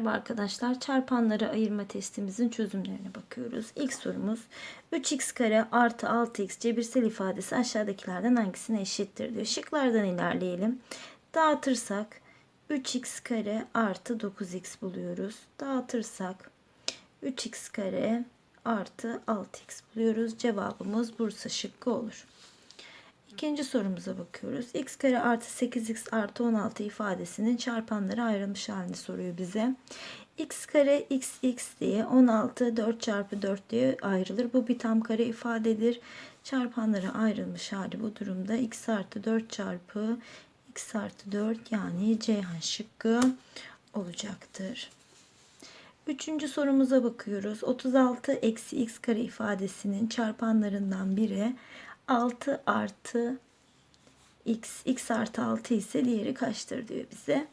Merhaba arkadaşlar. Çarpanları ayırma testimizin çözümlerine bakıyoruz. İlk sorumuz 3x kare artı 6x cebirsel ifadesi aşağıdakilerden hangisine eşittir diyor. Şıklardan ilerleyelim. Dağıtırsak 3x kare artı 9x buluyoruz. Dağıtırsak 3x kare artı 6x buluyoruz. Cevabımız Bursa şıkkı olur. İkinci sorumuza bakıyoruz. x kare artı 8x artı 16 ifadesinin çarpanları ayrılmış halini soruyor bize. x kare x x diye 16 4 çarpı 4 diye ayrılır. Bu bir tam kare ifadedir. Çarpanları ayrılmış hali bu durumda x artı 4 çarpı x artı 4 yani Ceyhan şıkkı olacaktır. Üçüncü sorumuza bakıyoruz. 36 eksi x kare ifadesinin çarpanlarından biri 6 artı x, x artı 6 ise diğeri kaçtır diyor bize.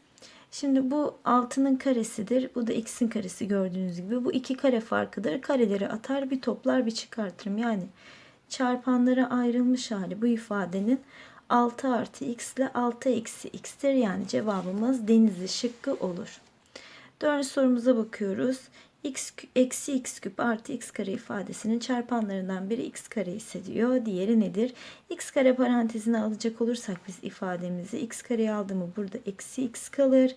Şimdi bu 6'nın karesidir. Bu da x'in karesi gördüğünüz gibi. Bu iki kare farkıdır. Kareleri atar bir toplar bir çıkartırım. Yani çarpanlara ayrılmış hali bu ifadenin 6 artı x ile 6 eksi x'tir. Yani cevabımız denizli şıkkı olur. Dördüncü sorumuza bakıyoruz x eksi x küp artı x kare ifadesinin çarpanlarından biri x kare ise diyor. Diğeri nedir? x kare parantezine alacak olursak biz ifademizi x kareyi aldığımı burada eksi x kalır.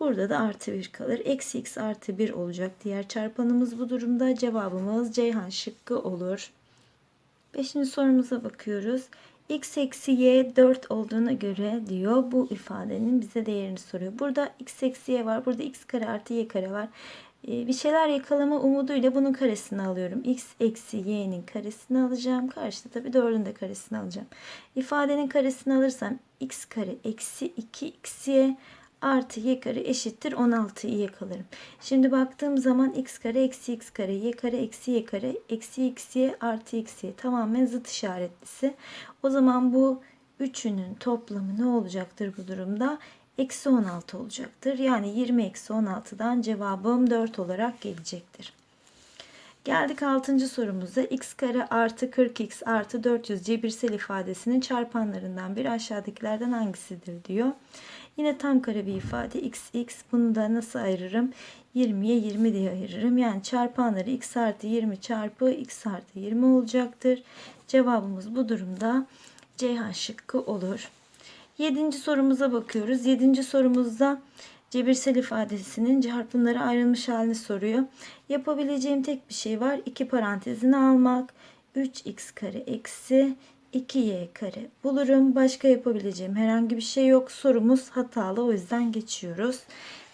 Burada da artı 1 kalır. Eksi x artı 1 olacak. Diğer çarpanımız bu durumda. Cevabımız Ceyhan şıkkı olur. Beşinci sorumuza bakıyoruz. x eksi y 4 olduğuna göre diyor bu ifadenin bize değerini soruyor. Burada x eksi y var. Burada x kare artı y kare var. Ee, bir şeyler yakalama umuduyla bunun karesini alıyorum. x eksi y'nin karesini alacağım. Karşıda tabi 4'ün de karesini alacağım. İfadenin karesini alırsam x kare eksi 2xy artı y kare eşittir 16'yı yakalarım. Şimdi baktığım zaman x kare eksi x kare y kare eksi y kare eksi xy artı xy tamamen zıt işaretlisi. O zaman bu üçünün toplamı ne olacaktır bu durumda? Eksi 16 olacaktır. Yani 20 eksi 16'dan cevabım 4 olarak gelecektir. Geldik 6. sorumuza. x kare artı 40x artı 400 cebirsel ifadesinin çarpanlarından biri aşağıdakilerden hangisidir diyor. Yine tam kare bir ifade x x bunu da nasıl ayırırım? 20'ye 20 diye ayırırım. Yani çarpanları x artı 20 çarpı x artı 20 olacaktır. Cevabımız bu durumda Ceyhan şıkkı olur. Yedinci sorumuza bakıyoruz. Yedinci sorumuzda cebirsel ifadesinin çarpımları ayrılmış halini soruyor. Yapabileceğim tek bir şey var. İki parantezini almak. 3x kare eksi 2y kare bulurum. Başka yapabileceğim herhangi bir şey yok. Sorumuz hatalı o yüzden geçiyoruz.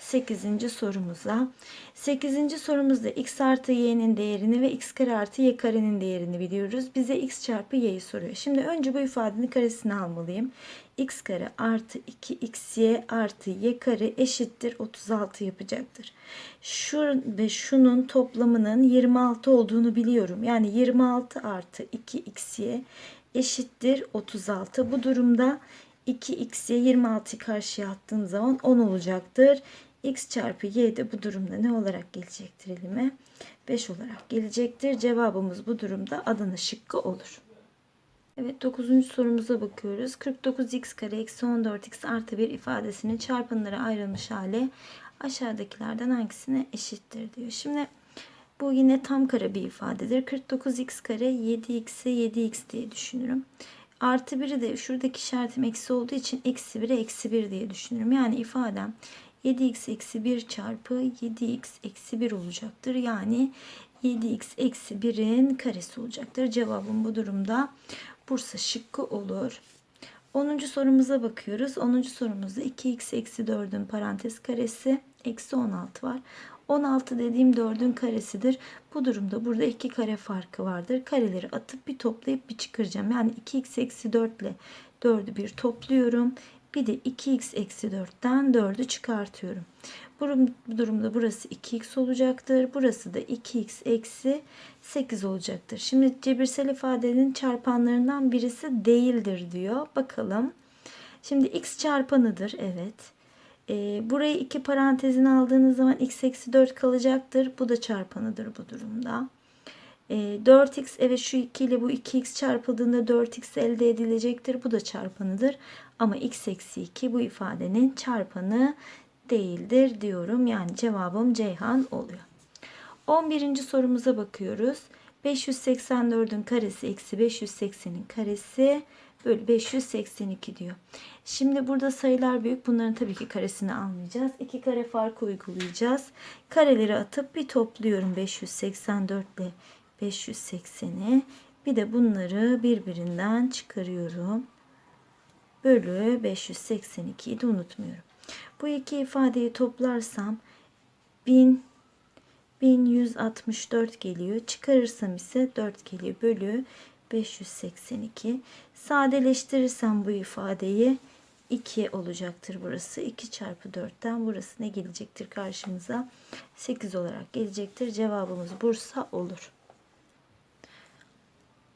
8. sorumuza. 8. sorumuzda x artı y'nin değerini ve x kare artı y karenin değerini biliyoruz. Bize x çarpı y'yi soruyor. Şimdi önce bu ifadenin karesini almalıyım. x kare artı 2xy artı y kare eşittir 36 yapacaktır. Şu ve şunun toplamının 26 olduğunu biliyorum. Yani 26 artı 2xy eşittir 36. Bu durumda 2x'ye 26'yı karşıya attığım zaman 10 olacaktır x çarpı y de bu durumda ne olarak gelecektir elime? 5 olarak gelecektir. Cevabımız bu durumda Adana şıkkı olur. Evet 9. sorumuza bakıyoruz. 49x kare eksi 14x artı 1 ifadesinin çarpanlara ayrılmış hali aşağıdakilerden hangisine eşittir diyor. Şimdi bu yine tam kare bir ifadedir. 49x kare 7x'e 7x diye düşünürüm. Artı 1'i de şuradaki işaretim eksi olduğu için eksi 1'e eksi 1 diye düşünürüm. Yani ifadem 7x eksi 1 çarpı 7x eksi 1 olacaktır. Yani 7x eksi 1'in karesi olacaktır. Cevabım bu durumda Bursa şıkkı olur. 10. sorumuza bakıyoruz. 10. sorumuzda 2x eksi 4'ün parantez karesi eksi 16 var. 16 dediğim 4'ün karesidir. Bu durumda burada iki kare farkı vardır. Kareleri atıp bir toplayıp bir çıkaracağım. Yani 2x eksi 4 ile 4'ü bir topluyorum. Bir de 2x eksi 4'ten 4'ü çıkartıyorum. Bu durumda burası 2x olacaktır. Burası da 2x eksi 8 olacaktır. Şimdi cebirsel ifadenin çarpanlarından birisi değildir diyor. Bakalım. Şimdi x çarpanıdır. Evet. Ee, burayı iki parantezin aldığınız zaman x eksi 4 kalacaktır. Bu da çarpanıdır bu durumda. 4x ee, evet şu 2 ile bu 2x çarpıldığında 4x elde edilecektir. Bu da çarpanıdır. Ama x eksi 2 bu ifadenin çarpanı değildir diyorum. Yani cevabım Ceyhan oluyor. 11. sorumuza bakıyoruz. 584'ün karesi eksi 580'in karesi bölü 582 diyor. Şimdi burada sayılar büyük. Bunların tabii ki karesini almayacağız. İki kare farkı uygulayacağız. Kareleri atıp bir topluyorum 584 ile 580'i. Bir de bunları birbirinden çıkarıyorum. Bölü 582'yi de unutmuyorum. Bu iki ifadeyi toplarsam 1000 1164 geliyor. Çıkarırsam ise 4 geliyor. Bölü 582. Sadeleştirirsem bu ifadeyi 2 olacaktır burası. 2 çarpı 4'ten burası ne gelecektir karşımıza? 8 olarak gelecektir. Cevabımız Bursa olur.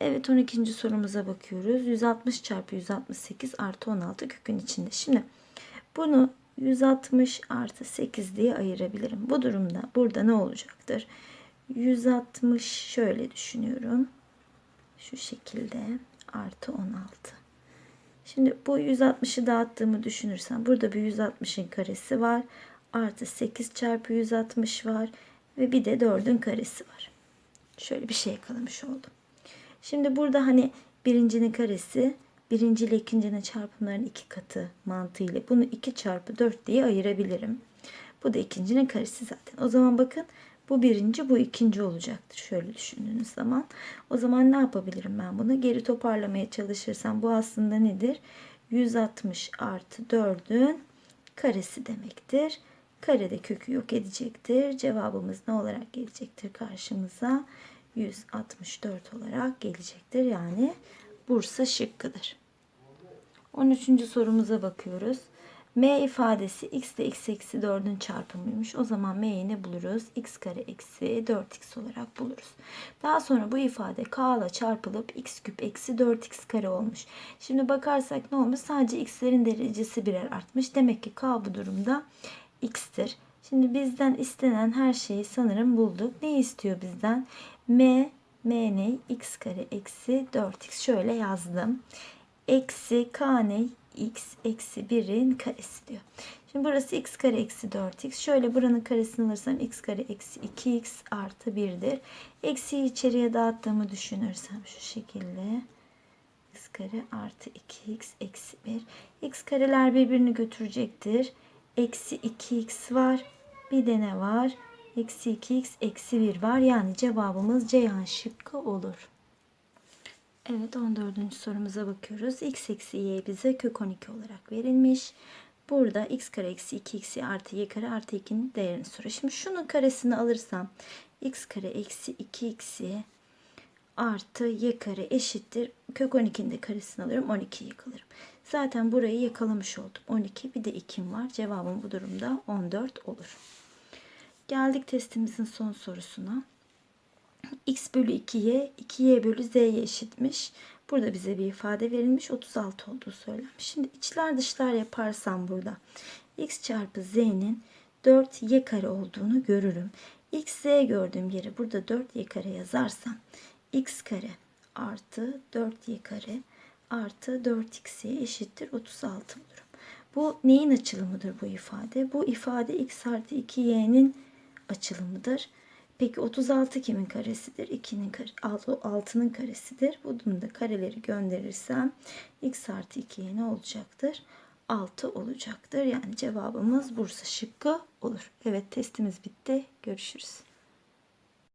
Evet 12. sorumuza bakıyoruz. 160 çarpı 168 artı 16 kökün içinde. Şimdi bunu 160 artı 8 diye ayırabilirim. Bu durumda burada ne olacaktır? 160 şöyle düşünüyorum. Şu şekilde artı 16. Şimdi bu 160'ı dağıttığımı düşünürsem burada bir 160'ın karesi var. Artı 8 çarpı 160 var. Ve bir de 4'ün karesi var. Şöyle bir şey yakalamış oldum. Şimdi burada hani birincinin karesi birinci ile ikincinin çarpımlarının iki katı mantığıyla bunu 2 çarpı 4 diye ayırabilirim. Bu da ikincinin karesi zaten. O zaman bakın bu birinci bu ikinci olacaktır. Şöyle düşündüğünüz zaman. O zaman ne yapabilirim ben bunu? Geri toparlamaya çalışırsam bu aslında nedir? 160 artı 4'ün karesi demektir. Karede kökü yok edecektir. Cevabımız ne olarak gelecektir karşımıza? 164 olarak gelecektir. Yani Bursa şıkkıdır. 13. sorumuza bakıyoruz. M ifadesi x ile x eksi 4'ün çarpımıymış. O zaman m'yi ne buluruz? x kare eksi 4x olarak buluruz. Daha sonra bu ifade k ile çarpılıp x küp eksi 4x kare olmuş. Şimdi bakarsak ne olmuş? Sadece x'lerin derecesi birer artmış. Demek ki k bu durumda x'tir. Şimdi bizden istenen her şeyi sanırım bulduk. Ne istiyor bizden? M, m ne? x kare eksi 4x. Şöyle yazdım. Eksi k ne? x eksi 1'in karesi diyor. Şimdi burası x kare eksi 4x. Şöyle buranın karesini alırsam x kare eksi 2x artı 1'dir. Eksiyi içeriye dağıttığımı düşünürsem şu şekilde x kare artı 2x eksi 1. x kareler birbirini götürecektir. Eksi 2x var. Bir de ne var? Eksi 2x eksi 1 var. Yani cevabımız Ceyhan şıkkı olur. Evet 14. sorumuza bakıyoruz. x eksi y bize kök 12 olarak verilmiş. Burada x kare eksi 2x artı y kare artı 2'nin değerini soruyor. Şimdi şunun karesini alırsam x kare eksi 2x artı y kare eşittir. Kök 12'nin de karesini alırım 12'yi yakalarım. Zaten burayı yakalamış oldum. 12 bir de 2'm var. Cevabım bu durumda 14 olur. Geldik testimizin son sorusuna x bölü 2y 2y bölü z'ye eşitmiş. Burada bize bir ifade verilmiş. 36 olduğu söylenmiş. Şimdi içler dışlar yaparsam burada x çarpı z'nin 4y kare olduğunu görürüm. x z gördüğüm yere burada 4y kare yazarsam x kare artı 4y kare artı 4xy eşittir 36 bulurum. Bu neyin açılımıdır bu ifade? Bu ifade x artı 2y'nin açılımıdır. Peki 36 kimin karesidir? 2'nin kare, 6'nın karesidir. Bunun da kareleri gönderirsem x artı 2'ye ne olacaktır? 6 olacaktır. Yani cevabımız Bursa şıkkı olur. Evet testimiz bitti. Görüşürüz.